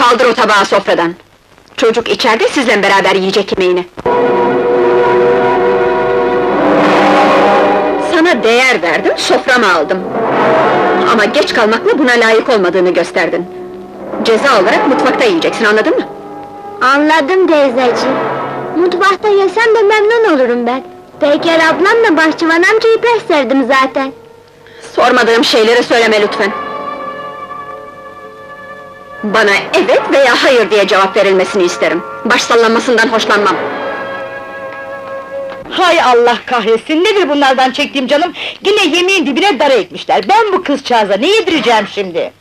Kaldır o tabağı sofradan. Çocuk içeride sizle beraber yiyecek yemeğini. Sana değer verdim, soframa aldım. Ama geç kalmakla buna layık olmadığını gösterdin. Ceza olarak mutfakta yiyeceksin, anladın mı? Anladım teyzeciğim. Mutfakta yesem de memnun olurum ben. Peyker ablamla bahçıvan amcayı sevdim zaten. Sormadığım şeyleri söyleme lütfen. Bana evet veya hayır diye cevap verilmesini isterim. Baş sallanmasından hoşlanmam. Hay Allah kahretsin, nedir bunlardan çektiğim canım? Yine yemeğin dibine dara etmişler. Ben bu kızcağıza ne yedireceğim şimdi?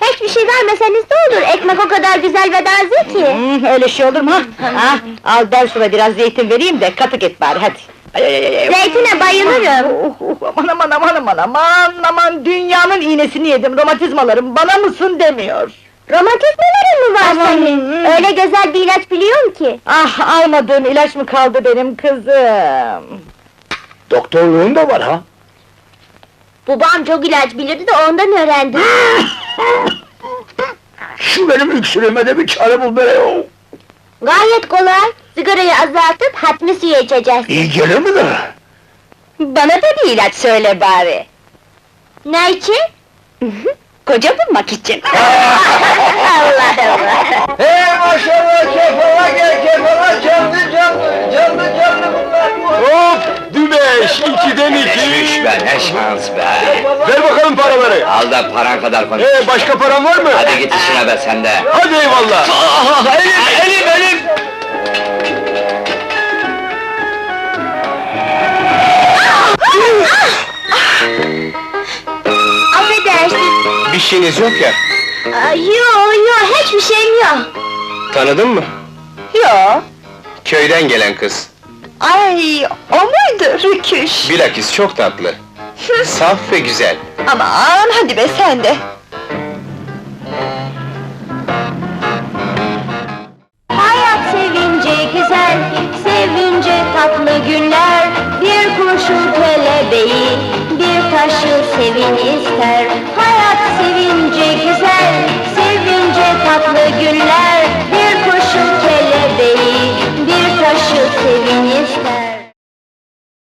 Hiçbir şey vermeseniz de olur, ekmek o kadar güzel ve taze ki. Hmm, öyle şey olur mu? ha, al ben sana biraz zeytin vereyim de katık et bari, hadi. Ay, ay, ay, ay. Zeytine bayılırım. Oh, oh, aman aman aman aman aman aman dünyanın iğnesini yedim romatizmalarım bana mısın demiyor. Romatizmaların mı var Aman, senin? hı. Öyle güzel bir ilaç biliyorum ki. Ah almadığım ilaç mı kaldı benim kızım? Doktorluğun da var ha? Babam çok ilaç bilirdi de ondan öğrendim. Şu benim öksürüğüme de bir çare bul be o. Gayet kolay. Sigarayı azaltıp hatmi suyu içeceğiz. İyi gelir mi de? Bana da bir ilaç söyle bari. Ne için? Koca bulmak için. Allah Allah! Hey maşallah kefala gel kefala canlı canlı canlı canlı bunlar Hop dümeş ikiden iki. be ne şans be! Ver bakalım paraları. Al da paran kadar konuş. Ee başka paran var mı? Hadi git işine be sen de! Hadi eyvallah. elim Bir şeyiniz yok ya. Aa, Yo yo hiçbir şeyim yok. Tanıdın mı? Yo. Köyden gelen kız. Ay o muydu Rüküş? Bilakis çok tatlı. Saf ve güzel. Aman hadi be sen de.